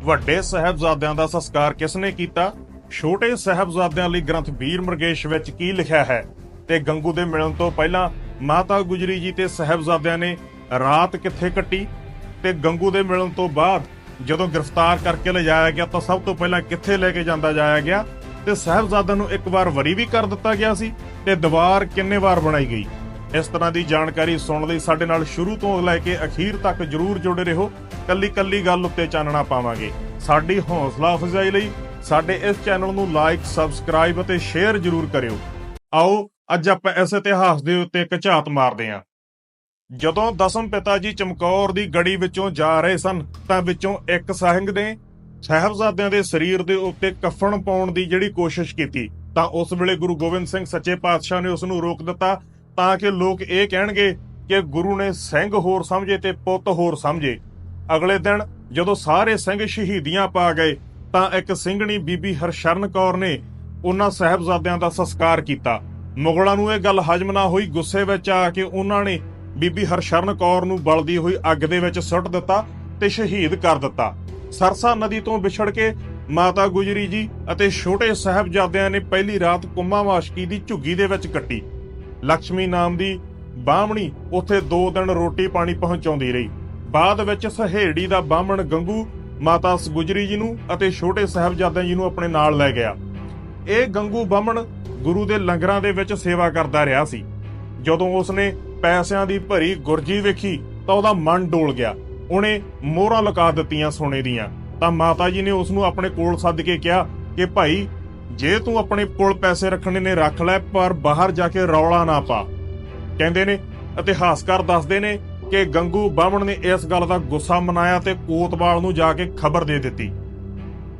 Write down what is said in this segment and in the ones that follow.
ਵੱਡੇ ਸਹਿਬਜ਼ਾਦਿਆਂ ਦਾ ਸੰਸਕਾਰ ਕਿਸ ਨੇ ਕੀਤਾ? ਛੋਟੇ ਸਹਿਬਜ਼ਾਦਿਆਂ ਲਈ ਗ੍ਰੰਥ ਵੀਰ ਮਰਗੇਸ਼ ਵਿੱਚ ਕੀ ਲਿਖਿਆ ਹੈ? ਤੇ ਗੰਗੂ ਦੇ ਮਿਲਣ ਤੋਂ ਪਹਿਲਾਂ ਮਾਤਾ ਗੁਜਰੀ ਜੀ ਤੇ ਸਹਿਬਜ਼ਾਦਿਆਂ ਨੇ ਰਾਤ ਕਿੱਥੇ ਕੱਟੀ? ਤੇ ਗੰਗੂ ਦੇ ਮਿਲਣ ਤੋਂ ਬਾਅਦ ਜਦੋਂ ਗ੍ਰਿਫਤਾਰ ਕਰਕੇ ਲਿਜਾਇਆ ਗਿਆ ਤਾਂ ਸਭ ਤੋਂ ਪਹਿਲਾਂ ਕਿੱਥੇ ਲੈ ਕੇ ਜਾਂਦਾ ਜਾਇਆ ਗਿਆ? ਤੇ ਸਹਿਬਜ਼ਾਦਿਆਂ ਨੂੰ ਇੱਕ ਵਾਰ ਵਰੀ ਵੀ ਕਰ ਦਿੱਤਾ ਗਿਆ ਸੀ ਤੇ ਦੀਵਾਰ ਕਿੰਨੇ ਵਾਰ ਬਣਾਈ ਗਈ? ਇਸ ਤਰ੍ਹਾਂ ਦੀ ਜਾਣਕਾਰੀ ਸੁਣਨ ਲਈ ਸਾਡੇ ਨਾਲ ਸ਼ੁਰੂ ਤੋਂ ਲੈ ਕੇ ਅਖੀਰ ਤੱਕ ਜਰੂਰ ਜੁੜੇ ਰਹੋ। ਕੱਲੀ ਕੱਲੀ ਗੱਲ ਉੱਤੇ ਚਾਨਣਾ ਪਾਵਾਂਗੇ। ਸਾਡੀ ਹੌਸਲਾ ਅਫਜ਼ਾਈ ਲਈ ਸਾਡੇ ਇਸ ਚੈਨਲ ਨੂੰ ਲਾਈਕ, ਸਬਸਕ੍ਰਾਈਬ ਅਤੇ ਸ਼ੇਅਰ ਜਰੂਰ ਕਰਿਓ। ਆਓ, ਅੱਜ ਆਪਾਂ ਇਸ ਇਤਿਹਾਸ ਦੇ ਉੱਤੇ ਇੱਕ ਝਾਤ ਮਾਰਦੇ ਹਾਂ। ਜਦੋਂ ਦਸਮ ਪਿਤਾ ਜੀ ਚਮਕੌਰ ਦੀ ਗੜੀ ਵਿੱਚੋਂ ਜਾ ਰਹੇ ਸਨ, ਤਾਂ ਵਿੱਚੋਂ ਇੱਕ ਸਾਹਿੰਗ ਨੇ ਸਾਹਿਬਜ਼ਾਦਿਆਂ ਦੇ ਸਰੀਰ ਦੇ ਉੱਤੇ ਕਫਨ ਪਾਉਣ ਦੀ ਜਿਹੜੀ ਕੋਸ਼ਿਸ਼ ਕੀਤੀ, ਤਾਂ ਉਸ ਵੇਲੇ ਗੁਰੂ ਗੋਬਿੰਦ ਸਿੰਘ ਸੱਚੇ ਪਾਤਸ਼ਾਹ ਨੇ ਉਸ ਨੂੰ ਰੋਕ ਦਿੱਤਾ, ਤਾਂ ਕਿ ਲੋਕ ਇਹ ਕਹਿਣਗੇ ਕਿ ਗੁਰੂ ਨੇ ਸਿੰਘ ਹੋਰ ਸਮਝੇ ਤੇ ਪੁੱਤ ਹੋਰ ਸਮਝੇ। ਅਗਲੇ ਦਿਨ ਜਦੋਂ ਸਾਰੇ ਸਿੰਘ ਸ਼ਹੀਦੀਆਂ ਪਾ ਗਏ, ਤਾਂ ਇੱਕ ਸਿੰਘਣੀ ਬੀਬੀ ਹਰਸ਼ਰਨ ਕੌਰ ਨੇ ਉਹਨਾਂ ਸਾਹਿਬਜ਼ਾਦਿਆਂ ਦਾ ਸੰਸਕਾਰ ਕੀਤਾ। ਮੁਗਲਾਂ ਨੂੰ ਇਹ ਗੱਲ ਹਜਮ ਨਾ ਹੋਈ, ਗੁੱਸੇ ਵਿੱਚ ਆ ਕੇ ਉਹਨਾਂ ਨੇ ਬੀਬੀ ਹਰਸ਼ਰਨ ਕੌਰ ਨੂੰ ਬਲਦੀ ਹੋਈ ਅੱਗ ਦੇ ਵਿੱਚ ਸੁੱਟ ਦਿੱਤਾ ਤੇ ਸ਼ਹੀਦ ਕਰ ਦਿੱਤਾ। ਸਰਸਾ ਨਦੀ ਤੋਂ ਵਿਛੜ ਕੇ ਮਾਤਾ ਗੁਜਰੀ ਜੀ ਅਤੇ ਛੋਟੇ ਸਾਹਿਬਜ਼ਾਦਿਆਂ ਨੇ ਪਹਿਲੀ ਰਾਤ ਕੁੰਮਾ ਕੁੰਮਾਵਾਸ਼ਕੀ ਦੀ ਝੁੱਗੀ ਦੇ ਵਿੱਚ ਕੱਟੀ। ਲక్ష్ਮੀ ਨਾਮ ਦੀ ਬਾਹਮਣੀ ਉੱਥੇ 2 ਦਿਨ ਰੋਟੀ ਪਾਣੀ ਪਹੁੰਚਾਉਂਦੀ ਰਹੀ। ਬਾਅਦ ਵਿੱਚ ਸਹੇੜੀ ਦਾ ਬਾਹਮਣ ਗੰਗੂ, ਮਾਤਾ ਸਗੁਜਰੀ ਜੀ ਨੂੰ ਅਤੇ ਛੋਟੇ ਸਾਹਿਬਜ਼ਾਦਿਆਂ ਜੀ ਨੂੰ ਆਪਣੇ ਨਾਲ ਲੈ ਗਿਆ। ਇਹ ਗੰਗੂ ਬਾਹਮਣ ਗੁਰੂ ਦੇ ਲੰਗਰਾਂ ਦੇ ਵਿੱਚ ਸੇਵਾ ਕਰਦਾ ਰਿਹਾ ਸੀ। ਜਦੋਂ ਉਸਨੇ ਪੈਸਿਆਂ ਦੀ ਭਰੀ ਗੁਰਜੀ ਵੇਖੀ ਤਾਂ ਉਹਦਾ ਮਨ ਡੋਲ ਗਿਆ। ਉਹਨੇ ਮੋਹਰਾਂ ਲਗਾ ਦਿੱਤੀਆਂ ਸੋਨੇ ਦੀਆਂ। ਤਾਂ ਮਾਤਾ ਜੀ ਨੇ ਉਸ ਨੂੰ ਆਪਣੇ ਕੋਲ ਸੱਦ ਕੇ ਕਿਹਾ ਕਿ ਭਾਈ, ਜੇ ਤੂੰ ਆਪਣੇ ਕੋਲ ਪੈਸੇ ਰੱਖਣੇ ਨੇ ਰੱਖ ਲੈ, ਪਰ ਬਾਹਰ ਜਾ ਕੇ ਰੌਲਾ ਨਾ ਪਾ। ਕਹਿੰਦੇ ਨੇ, ਇਤਿਹਾਸਕਾਰ ਦੱਸਦੇ ਨੇ ਕਿ ਗੰਗੂ ਬਾਹਮਣ ਨੇ ਇਸ ਗੱਲ ਦਾ ਗੁੱਸਾ ਮਨਾਇਆ ਤੇ ਕੋਤਵਾਲ ਨੂੰ ਜਾ ਕੇ ਖਬਰ ਦੇ ਦਿੱਤੀ।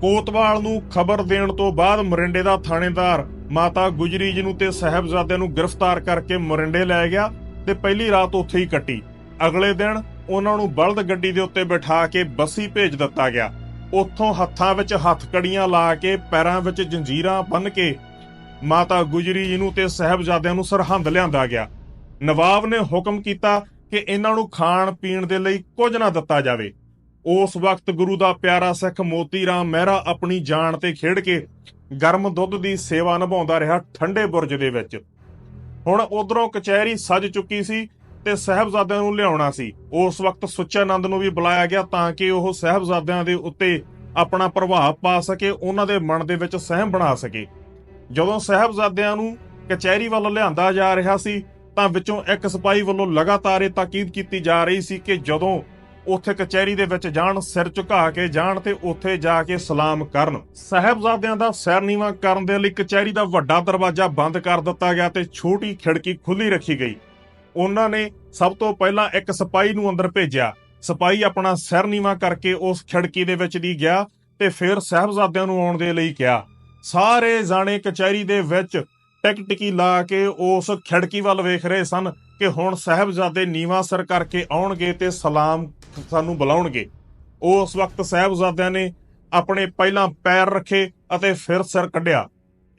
ਕੋਤਵਾਲ ਨੂੰ ਖਬਰ ਦੇਣ ਤੋਂ ਬਾਅਦ ਮਰਿੰਡੇ ਦਾ ਥਾਣੇਦਾਰ ਮਾਤਾ ਗੁਜਰੀ ਜੀ ਨੂੰ ਤੇ ਸਾਹਿਬਜ਼ਾਦਿਆਂ ਨੂੰ ਗ੍ਰਿਫਤਾਰ ਕਰਕੇ ਮਰਿੰਡੇ ਲੈ ਗਿਆ ਤੇ ਪਹਿਲੀ ਰਾਤ ਉੱਥੇ ਹੀ ਕੱਟੀ। ਅਗਲੇ ਦਿਨ ਉਹਨਾਂ ਨੂੰ ਬਲਦ ਗੱਡੀ ਦੇ ਉੱਤੇ ਬਿਠਾ ਕੇ ਬੱਸੀ ਭੇਜ ਦਿੱਤਾ ਗਿਆ। ਉੱਥੋਂ ਹੱਥਾਂ ਵਿੱਚ ਹੱਥਕੜੀਆਂ ਲਾ ਕੇ ਪੈਰਾਂ ਵਿੱਚ ਜੰਜੀਰਾਂ ਬੰਨ ਕੇ ਮਾਤਾ ਗੁਜਰੀ ਜੀ ਨੂੰ ਤੇ ਸਾਹਿਬਜ਼ਾਦਿਆਂ ਨੂੰ ਸਰਹੰਦ ਲਿਆਂਦਾ ਗਿਆ। ਨਵਾਬ ਨੇ ਹੁਕਮ ਕੀਤਾ ਕਿ ਇਹਨਾਂ ਨੂੰ ਖਾਣ ਪੀਣ ਦੇ ਲਈ ਕੁਝ ਨਾ ਦਿੱਤਾ ਜਾਵੇ। ਉਸ ਵਕਤ ਗੁਰੂ ਦਾ ਪਿਆਰਾ ਸਿੱਖ ਮੋਤੀ ਰਾਮ ਮਹਿਰਾ ਆਪਣੀ ਜਾਨ ਤੇ ਖੇਡ ਕੇ ਗਰਮ ਦੁੱਧ ਦੀ ਸੇਵਾ ਨਿਭਾਉਂਦਾ ਰਿਹਾ ਠੰਡੇ ਬੁਰਜ ਦੇ ਵਿੱਚ। ਹੁਣ ਉਧਰੋਂ ਕਚਹਿਰੀ ਸੱਜ ਚੁੱਕੀ ਸੀ ਤੇ ਸਹਿਬਜ਼ਾਦਿਆਂ ਨੂੰ ਲਿਆਉਣਾ ਸੀ। ਉਸ ਵਕਤ ਸੁੱਚਾਨੰਦ ਨੂੰ ਵੀ ਬੁਲਾਇਆ ਗਿਆ ਤਾਂ ਕਿ ਉਹ ਸਹਿਬਜ਼ਾਦਿਆਂ ਦੇ ਉੱਤੇ ਆਪਣਾ ਪ੍ਰਭਾਵ ਪਾ ਸਕੇ, ਉਹਨਾਂ ਦੇ ਮਨ ਦੇ ਵਿੱਚ ਸਹਿਮ ਬਣਾ ਸਕੇ। ਜਦੋਂ ਸਹਿਬਜ਼ਾਦਿਆਂ ਨੂੰ ਕਚਹਿਰੀ ਵੱਲ ਲਿਆਂਦਾ ਜਾ ਰਿਹਾ ਸੀ ਤਾਂ ਵਿੱਚੋਂ ਇੱਕ ਸਿਪਾਹੀ ਵੱਲੋਂ ਲਗਾਤਾਰ ਇਹ ਤਾਕੀਦ ਕੀਤੀ ਜਾ ਰਹੀ ਸੀ ਕਿ ਜਦੋਂ ਉੱਥੇ ਕਚਹਿਰੀ ਦੇ ਵਿੱਚ ਜਾਣ, ਸਿਰ ਝੁਕਾ ਕੇ ਜਾਣ ਤੇ ਉੱਥੇ ਜਾ ਕੇ ਸਲਾਮ ਕਰਨ। ਸਹਿਬਜ਼ਾਦਿਆਂ ਦਾ ਸਿਰ ਕਰਨ ਦੇ ਲਈ ਕਚਹਿਰੀ ਦਾ ਵੱਡਾ ਦਰਵਾਜ਼ਾ ਬੰਦ ਕਰ ਦਿੱਤਾ ਗਿਆ ਤੇ ਛੋਟੀ ਖਿੜਕੀ ਖੁੱਲੀ ਰੱਖੀ ਗਈ। ਉਹਨਾਂ ਨੇ ਸਭ ਤੋਂ ਪਹਿਲਾਂ ਇੱਕ ਸਿਪਾਹੀ ਨੂੰ ਅੰਦਰ ਭੇਜਿਆ। ਸਿਪਾਹੀ ਆਪਣਾ ਸਿਰ ਨੀਵਾਂ ਕਰਕੇ ਉਸ ਖਿੜਕੀ ਦੇ ਵਿੱਚ ਦੀ ਗਿਆ ਤੇ ਫਿਰ ਸਹਿਬਜ਼ਾਦਿਆਂ ਨੂੰ ਆਉਣ ਦੇ ਲਈ ਕਿਹਾ। ਸਾਰੇ ਜਾਣੇ ਕਚਹਿਰੀ ਦੇ ਵਿੱਚ ਟਿਕ ਟਿਕੀ ਲਾ ਕੇ ਉਸ ਖਿੜਕੀ ਵੱਲ ਵੇਖ ਰਹੇ ਸਨ ਕਿ ਹੁਣ ਸਹਿਬਜ਼ਾਦੇ ਨੀਵਾਂ ਸਿਰ ਕਰਕੇ ਆਉਣਗੇ ਤੇ ਸਲਾਮ ਸਾਨੂੰ ਬੁਲਾਉਣਗੇ। ਉਸ ਵਕਤ ਸਹਿਬਜ਼ਾਦਿਆਂ ਨੇ ਆਪਣੇ ਪਹਿਲਾਂ ਪੈਰ ਰੱਖੇ ਅਤੇ ਫਿਰ ਸਿਰ ਕੱਢਿਆ।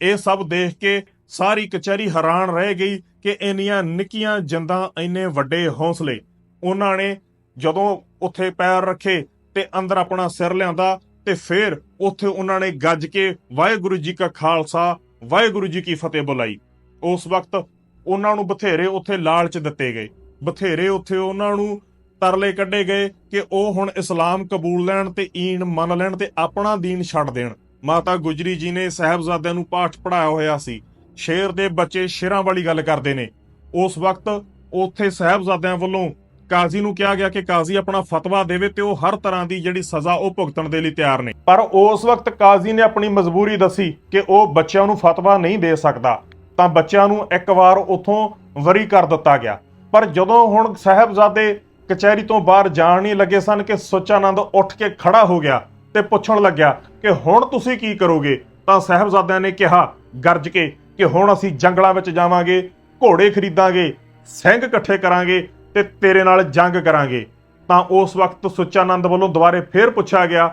ਇਹ ਸਭ ਦੇਖ ਕੇ ਸਾਰੀ ਕਚਹਿਰੀ ਹੈਰਾਨ ਰਹਿ ਗਈ ਕਿ ਇੰਨੀਆਂ ਨਿੱਕੀਆਂ ਜਿੰਦਾਂ ਇੰਨੇ ਵੱਡੇ ਹੌਸਲੇ। ਉਹਨਾਂ ਨੇ ਜਦੋਂ ਉੱਥੇ ਪੈਰ ਰੱਖੇ ਤੇ ਅੰਦਰ ਆਪਣਾ ਸਿਰ ਲਿਆਂਦਾ ਤੇ ਫਿਰ ਉੱਥੇ ਉਹਨਾਂ ਨੇ ਗੱਜ ਕੇ ਵਾਹਿਗੁਰੂ ਜੀ ਕਾ ਖਾਲਸਾ ਵਾਹਿਗੁਰੂ ਜੀ ਕੀ ਫਤਿਹ ਬੁਲਾਈ। ਉਸ ਵਕਤ ਉਹਨਾਂ ਨੂੰ ਬਥੇਰੇ ਉੱਥੇ ਲਾਲਚ ਦਿੱਤੇ ਗਏ। ਬਥੇਰੇ ਉੱਥੇ ਉਹਨਾਂ ਨੂੰ ਤਰਲੇ ਕੱਢੇ ਗਏ ਕਿ ਉਹ ਹੁਣ ਇਸਲਾਮ ਕਬੂਲ ਲੈਣ ਤੇ ਈਨ ਮੰਨ ਲੈਣ ਤੇ ਆਪਣਾ ਦੀਨ ਛੱਡ ਦੇਣ। ਮਾਤਾ ਗੁਜਰੀ ਜੀ ਨੇ ਸਾਹਿਬਜ਼ਾਦਿਆਂ ਨੂੰ ਪਾਠ ਪੜਾਇਆ ਹੋਇਆ ਸੀ। ਸ਼ੇਰ ਦੇ ਬੱਚੇ ਸ਼ੇਰਾਂ ਵਾਲੀ ਗੱਲ ਕਰਦੇ ਨੇ। ਉਸ ਵਕਤ ਉੱਥੇ ਸਾਹਿਬਜ਼ਾਦਿਆਂ ਵੱਲੋਂ ਕਾਜ਼ੀ ਨੂੰ ਕਿਹਾ ਗਿਆ ਕਿ ਕਾਜ਼ੀ ਆਪਣਾ ਫਤਵਾ ਦੇਵੇ ਤੇ ਉਹ ਹਰ ਤਰ੍ਹਾਂ ਦੀ ਜਿਹੜੀ ਸਜ਼ਾ ਉਹ ਭੁਗਤਣ ਦੇ ਲਈ ਤਿਆਰ ਨੇ। ਪਰ ਉਸ ਵਕਤ ਕਾਜ਼ੀ ਨੇ ਆਪਣੀ ਮਜਬੂਰੀ ਦੱਸੀ ਕਿ ਉਹ ਬੱਚਿਆਂ ਨੂੰ ਫਤਵਾ ਨਹੀਂ ਦੇ ਸਕਦਾ। ਤਾਂ ਬੱਚਿਆਂ ਨੂੰ ਇੱਕ ਵਾਰ ਉੱਥੋਂ ਵਰੀ ਕਰ ਦਿੱਤਾ ਗਿਆ। ਪਰ ਜਦੋਂ ਹੁਣ ਸਾਹਿਬਜ਼ਾਦੇ ਕਚਹਿਰੀ ਤੋਂ ਬਾਹਰ ਜਾਣ ਨਹੀਂ ਲੱਗੇ ਸਨ ਕਿ ਸੁੱਚਾਨੰਦ ਉੱਠ ਕੇ ਖੜਾ ਹੋ ਗਿਆ ਤੇ ਪੁੱਛਣ ਲੱਗਿਆ ਕਿ ਹੁਣ ਤੁਸੀਂ ਕੀ ਕਰੋਗੇ, ਤਾਂ ਸਾਹਿਬਜ਼ਾਦਿਆਂ ਨੇ ਕਿਹਾ, ਗਰਜ ਕੇ ਕਿ ਹੁਣ ਅਸੀਂ ਜੰਗਲਾਂ ਵਿੱਚ ਜਾਵਾਂਗੇ, ਘੋੜੇ ਖਰੀਦਾਂਗੇ, ਸਿੰਘ ਇਕੱਠੇ ਕਰਾਂਗੇ ਤੇ ਤੇਰੇ ਨਾਲ ਜੰਗ ਕਰਾਂਗੇ। ਤਾਂ ਉਸ ਵਕਤ ਸੁੱਚਾਨੰਦ ਵੱਲੋਂ ਦੁਬਾਰੇ ਫੇਰ ਪੁੱਛਿਆ ਗਿਆ,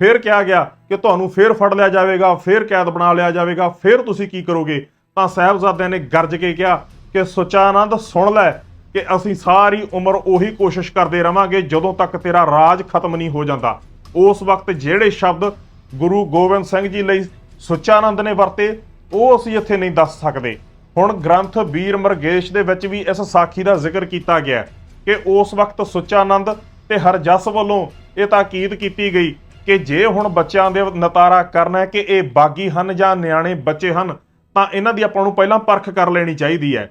ਫੇਰ ਕਿਹਾ ਗਿਆ ਕਿ ਤੁਹਾਨੂੰ ਫੇਰ ਫੜ ਲਿਆ ਜਾਵੇਗਾ, ਫੇਰ ਕੈਦ ਬਣਾ ਲਿਆ ਜਾਵੇਗਾ, ਫੇਰ ਤੁਸੀਂ ਕੀ ਕਰੋਗੇ? ਤਾਂ ਸਾਹਿਬਜ਼ਾਦਿਆਂ ਨੇ ਗਰਜ ਕੇ ਕਿਹਾ ਕਿ ਸੁੱਚਾਨੰਦ ਸੁਣ ਲੈ ਕਿ ਅਸੀਂ ਸਾਰੀ ਉਮਰ ਉਹੀ ਕੋਸ਼ਿਸ਼ ਕਰਦੇ ਰਵਾਂਗੇ ਜਦੋਂ ਤੱਕ ਤੇਰਾ ਰਾਜ ਖਤਮ ਨਹੀਂ ਹੋ ਜਾਂਦਾ। ਉਸ ਵਕਤ ਜਿਹੜੇ ਸ਼ਬਦ ਗੁਰੂ ਗੋਬਿੰਦ ਸਿੰਘ ਜੀ ਲਈ ਸੁੱਚਾਨੰਦ ਨੇ ਵਰਤੇ, ਉਹ ਅਸੀਂ ਇੱਥੇ ਨਹੀਂ ਦੱਸ ਸਕਦੇ। ਹੁਣ ਗ੍ਰੰਥ ਵੀਰ ਮਰਗੇਸ਼ ਦੇ ਵਿੱਚ ਵੀ ਇਸ ਸਾਖੀ ਦਾ ਜ਼ਿਕਰ ਕੀਤਾ ਗਿਆ ਕਿ ਉਸ ਵਕਤ ਸੁੱਚਾਨੰਦ ਤੇ ਹਰਜਸ ਵੱਲੋਂ ਇਹ ਤਾਕੀਦ ਕੀਤੀ ਗਈ ਕਿ ਜੇ ਹੁਣ ਬੱਚਿਆਂ ਦੇ ਨਤਾਰਾ ਕਰਨਾ ਹੈ ਕਿ ਇਹ ਬਾਗੀ ਹਨ ਜਾਂ ਨਿਆਣੇ ਬੱਚੇ ਹਨ, ਤਾਂ ਇਹਨਾਂ ਦੀ ਆਪਾਂ ਨੂੰ ਪਹਿਲਾਂ ਪਰਖ ਕਰ ਲੈਣੀ ਚਾਹੀਦੀ ਹੈ।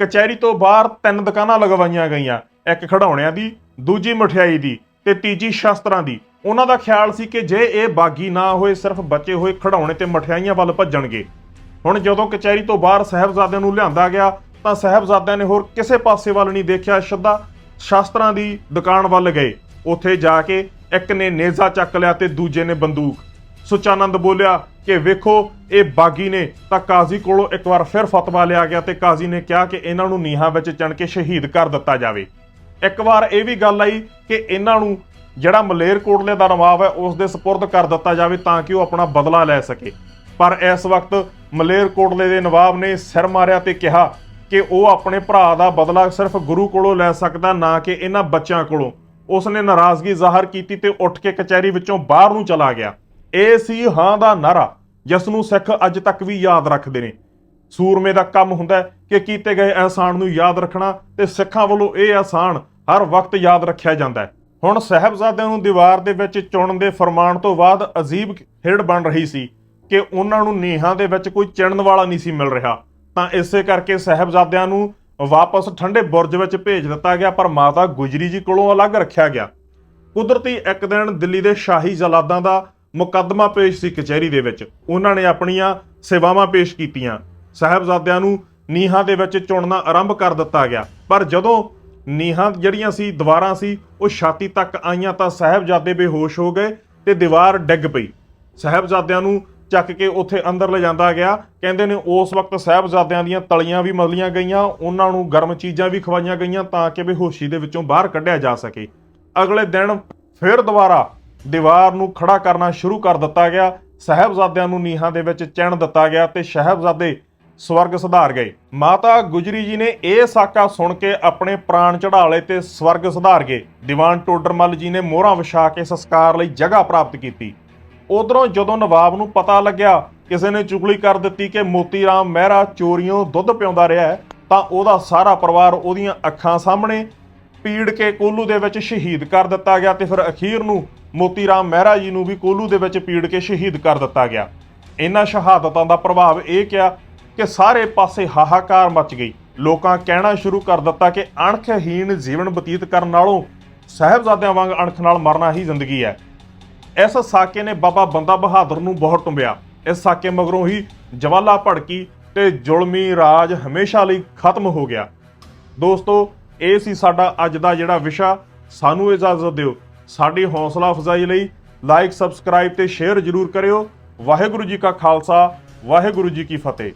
ਕਚਹਿਰੀ ਤੋਂ ਬਾਹਰ ਤਿੰਨ ਦੁਕਾਨਾਂ ਲਗਵਾਈਆਂ ਗਈਆਂ, ਇੱਕ ਖਿਡੌਣਿਆਂ ਦੀ, ਦੂਜੀ ਮਠਿਆਈ ਦੀ ਤੇ ਤੀਜੀ ਸ਼ਸਤਰਾਂ ਦੀ। ਉਹਨਾਂ ਦਾ ਖਿਆਲ ਸੀ ਕਿ ਜੇ ਇਹ ਬਾਗੀ ਨਾ ਹੋਏ, ਸਿਰਫ ਬਚੇ ਹੋਏ ਖਿਡੌਣੇ ਤੇ ਮਠਿਆਈਆਂ ਵੱਲ ਭੱਜਣਗੇ। ਹੁਣ ਜਦੋਂ ਕਚਹਿਰੀ ਤੋਂ ਬਾਹਰ ਸਾਹਿਬਜ਼ਾਦਿਆਂ ਨੂੰ ਲਿਆਂਦਾ ਗਿਆ, ਤਾਂ ਸਾਹਿਬਜ਼ਾਦਿਆਂ ਨੇ ਹੋਰ ਕਿਸੇ ਪਾਸੇ ਵੱਲ ਨਹੀਂ ਦੇਖਿਆ ਸਿੱਧਾ ਸ਼ਾਸਤਰਾਂ ਦੀ ਦੁਕਾਨ ਵੱਲ ਗਏ। ਉੱਥੇ ਜਾ ਕੇ ਇੱਕ ਨੇ ਨੇਜ਼ਾ ਚੱਕ ਲਿਆ ਤੇ ਦੂਜੇ ਨੇ ਬੰਦੂਕ। ਸੁਚਾਨੰਦ ਬੋਲਿਆ ਕਿ ਵੇਖੋ, ਇਹ ਬਾਗੀ ਨੇ, ਤਾਂ ਕਾਜ਼ੀ ਕੋਲੋਂ ਇੱਕ ਵਾਰ ਫਿਰ ਫਤਵਾ ਲਿਆ ਗਿਆ ਤੇ ਕਾਜ਼ੀ ਨੇ ਕਿਹਾ ਕਿ ਇਹਨਾਂ ਨੂੰ ਨੀਹਾਂ ਵਿੱਚ ਚਣ ਕੇ ਸ਼ਹੀਦ ਕਰ ਦਿੱਤਾ ਜਾਵੇ। ਇੱਕ ਵਾਰ ਇਹ ਵੀ ਗੱਲ ਆਈ ਕਿ ਇਹਨਾਂ ਨੂੰ ਜਿਹੜਾ ਮਲੇਰਕੋਟਲੇ ਦਾ ਨਵਾਬ ਹੈ, ਉਸ ਦੇ ਸਪੁਰਦ ਕਰ ਦਿੱਤਾ ਜਾਵੇ ਤਾਂ ਕਿ ਉਹ ਆਪਣਾ ਬਦਲਾ ਲੈ ਸਕੇ। ਪਰ ਇਸ ਵਕਤ ਮਲੇਰਕੋਟਲੇ ਦੇ ਨਵਾਬ ਨੇ ਸਿਰ ਮਾਰਿਆ ਤੇ ਕਿਹਾ ਕਿ ਉਹ ਆਪਣੇ ਭਰਾ ਦਾ ਬਦਲਾ ਸਿਰਫ ਗੁਰੂ ਕੋਲੋਂ ਲੈ ਸਕਦਾ, ਨਾ ਕਿ ਇਹਨਾਂ ਬੱਚਿਆਂ ਕੋਲੋਂ। ਉਸ ਨੇ ਨਾਰਾਜ਼ਗੀ ਜ਼ਾਹਰ ਕੀਤੀ ਤੇ ਉੱਠ ਕੇ ਕਚਹਿਰੀ ਵਿੱਚੋਂ ਬਾਹਰ ਨੂੰ ਚਲਾ ਗਿਆ। ਇਹ ਸੀ ਹਾਂ ਦਾ ਨਾਰਾ, ਜਿਸ ਨੂੰ ਸਿੱਖ ਅੱਜ ਤੱਕ ਵੀ ਯਾਦ ਰੱਖਦੇ ਨੇ। ਸੂਰਮੇ ਦਾ ਕੰਮ ਹੁੰਦਾ ਹੈ ਕਿ ਕੀਤੇ ਗਏ ਅਹਿਸਾਨ ਨੂੰ ਯਾਦ ਰੱਖਣਾ ਤੇ ਸਿੱਖਾਂ ਵੱਲੋਂ ਇਹ ਅਹਿਸਾਨ ਹਰ ਵਕਤ ਯਾਦ ਰੱਖਿਆ ਜਾਂਦਾ ਹੈ। ਹੁਣ ਸਾਹਿਬਜ਼ਾਦਿਆਂ ਨੂੰ ਦੀਵਾਰ ਦੇ ਵਿੱਚ ਚੁਣਨ ਦੇ ਫਰਮਾਨ ਤੋਂ ਬਾਅਦ ਅਜੀਬ ਖੇਡ ਬਣ ਰਹੀ ਸੀ। ਕਿ ਉਹਨਾਂ ਨੂੰ ਨੀਹਾਂ ਦੇ ਵਿੱਚ ਕੋਈ ਚਿਣਨ ਵਾਲਾ ਨਹੀਂ ਸੀ ਮਿਲ ਰਿਹਾ। ਤਾਂ ਇਸੇ ਕਰਕੇ ਸਾਹਿਬਜ਼ਾਦਿਆਂ ਨੂੰ ਵਾਪਸ ਠੰਡੇ ਬੁਰਜ ਵਿੱਚ ਭੇਜ ਦਿੱਤਾ ਗਿਆ, ਪਰ ਮਾਤਾ ਗੁਜਰੀ ਜੀ ਕੋਲੋਂ ਅਲੱਗ ਰੱਖਿਆ ਗਿਆ। ਕੁਦਰਤੀ ਇੱਕ ਦਿਨ ਦਿੱਲੀ ਦੇ ਸ਼ਾਹੀ ਜਲਾਦਾਂ ਦਾ ਮੁਕੱਦਮਾ ਪੇਸ਼ ਸੀ ਕਚਹਿਰੀ ਦੇ ਵਿੱਚ। ਉਹਨਾਂ ਨੇ ਆਪਣੀਆਂ ਸੇਵਾਵਾਂ ਪੇਸ਼ ਕੀਤੀਆਂ। ਸਾਹਿਬਜ਼ਾਦਿਆਂ ਨੂੰ ਨੀਹਾਂ ਦੇ ਵਿੱਚ ਚੁਣਨਾ ਆਰੰਭ ਕਰ ਦਿੱਤਾ ਗਿਆ। ਪਰ ਜਦੋਂ ਨੀਹਾਂ ਜਿਹੜੀਆਂ ਸੀ, ਦੀਵਾਰਾਂ ਸੀ, ਉਹ ਛਾਤੀ ਤੱਕ ਆਈਆਂ ਤਾਂ ਸਾਹਿਬਜ਼ਾਦੇ ਬੇਹੋਸ਼ ਹੋ ਗਏ ਤੇ ਦੀਵਾਰ ਡਿੱਗ ਪਈ। ਸਾਹਿਬਜ਼ਾਦਿਆਂ ਨੂੰ ਚੱਕ ਕੇ ਉੱਥੇ ਅੰਦਰ ਲਿਜਾਂਦਾ ਗਿਆ। ਕਹਿੰਦੇ ਨੇ ਉਸ ਵਕਤ ਸਾਹਿਬਜ਼ਾਦਿਆਂ ਦੀਆਂ ਤਲੀਆਂ ਵੀ ਮਦਲੀਆਂ ਗਈਆਂ, ਉਹਨਾਂ ਨੂੰ ਗਰਮ ਚੀਜ਼ਾਂ ਵੀ ਖਵਾਈਆਂ ਗਈਆਂ ਤਾਂ ਕਿ ਬੇਹੋਸ਼ੀ ਦੇ ਵਿੱਚੋਂ ਬਾਹਰ ਕੱਢਿਆ ਜਾ ਸਕੇ। ਅਗਲੇ ਦਿਨ ਫਿਰ ਦੁਬਾਰਾ ਦੀਵਾਰ ਨੂੰ ਖੜਾ ਕਰਨਾ ਸ਼ੁਰੂ ਕਰ ਦਿੱਤਾ ਗਿਆ। ਸਾਹਿਬਜ਼ਾਦਿਆਂ ਨੂੰ ਨੀਹਾਂ ਦੇ ਵਿੱਚ ਚਿਣ ਦਿੱਤਾ ਗਿਆ ਤੇ ਸਾਹਿਬਜ਼ਾਦੇ ਸਵਰਗ ਸੁਧਾਰ ਗਏ। ਮਾਤਾ ਗੁਜਰੀ ਜੀ ਨੇ ਇਹ ਸਾਕਾ ਸੁਣ ਕੇ ਆਪਣੇ ਪ੍ਰਾਣ ਚੜਾ ਲਏ ਤੇ ਸਵਰਗ ਸੁਧਾਰ ਗਏ। ਦੀਵਾਨ ਟੋਡਰਮੱਲ ਜੀ ਨੇ ਮੋਹਰਾਂ ਵਿਛਾ ਕੇ ਸੰਸਕਾਰ ਲਈ ਜਗ੍ਹਾ ਪ੍ਰਾਪਤ ਕੀਤੀ। ਉਧਰੋਂ ਜਦੋਂ ਨਵਾਬ ਨੂੰ ਪਤਾ ਲੱਗਿਆ ਕਿਸੇ ਨੇ ਚੁਗਲੀ ਕਰ ਦਿੱਤੀ ਕਿ ਮੋਤੀ ਰਾਮ ਮਹਿਰਾ ਚੋਰੀਆਂ ਦੁੱਧ ਪਿਉਂਦਾ ਰਿਹਾ ਹੈ, ਤਾਂ ਉਹਦਾ ਸਾਰਾ ਪਰਿਵਾਰ ਉਹਦੀਆਂ ਅੱਖਾਂ ਸਾਹਮਣੇ ਪੀੜ ਕੇ ਕੋਲੂ ਦੇ ਵਿੱਚ ਸ਼ਹੀਦ ਕਰ ਦਿੱਤਾ ਗਿਆ ਤੇ ਫਿਰ ਅਖੀਰ ਨੂੰ ਮੋਤੀ ਰਾਮ ਮਹਿਰਾ ਜੀ ਨੂੰ ਵੀ ਕੋਲੂ ਦੇ ਵਿੱਚ ਪੀੜ ਕੇ ਸ਼ਹੀਦ ਕਰ ਦਿੱਤਾ ਗਿਆ। ਇਹਨਾਂ ਸ਼ਹਾਦਤਾਂ ਦਾ ਪ੍ਰਭਾਵ ਇਹ ਕਿਹਾ ਕਿ ਸਾਰੇ ਪਾਸੇ ਹਾਹਾਕਾਰ ਮਚ ਗਈ। ਲੋਕਾਂ ਕਹਿਣਾ ਸ਼ੁਰੂ ਕਰ ਦਿੱਤਾ ਕਿ ਅਣਖਹੀਣ ਜੀਵਨ ਬਤੀਤ ਕਰਨ ਨਾਲੋਂ ਸਾਹਿਬਜ਼ਾਦਿਆਂ ਵਾਂਗ ਅਣਖ ਨਾਲ ਮਰਨਾ ਹੀ ਜ਼ਿੰਦਗੀ ਹੈ। ਇਸ ਸਾਕੇ ਨੇ ਬਾਬਾ ਬੰਦਾ ਬਹਾਦਰ ਨੂੰ ਬਹੁਤ ਟੁੰਬਿਆ। ਇਸ ਸਾਕੇ ਮਗਰੋਂ ਹੀ ਜਵਾਲਾ ਭੜਕੀ ਤੇ ਜ਼ੁਲਮੀ ਰਾਜ ਹਮੇਸ਼ਾ ਲਈ ਖਤਮ ਹੋ ਗਿਆ। ਦੋਸਤੋ, ਇਹ ਸੀ ਸਾਡਾ ਅੱਜ ਦਾ ਜਿਹੜਾ ਵਿਸ਼ਾ। ਸਾਨੂੰ ਇਜਾਜ਼ਤ ਦਿਓ। ਸਾਡੀ ਹੌਸਲਾ ਅਫਜ਼ਾਈ ਲਈ ਲਾਈਕ ਸਬਸਕ੍ਰਾਈਬ ਤੇ ਸ਼ੇਅਰ ਜ਼ਰੂਰ ਕਰਿਓ। ਵਾਹਿਗੁਰੂ ਜੀ ਕਾ ਖਾਲਸਾ, ਵਾਹਿਗੁਰੂ ਜੀ ਕੀ ਫਤਿਹ।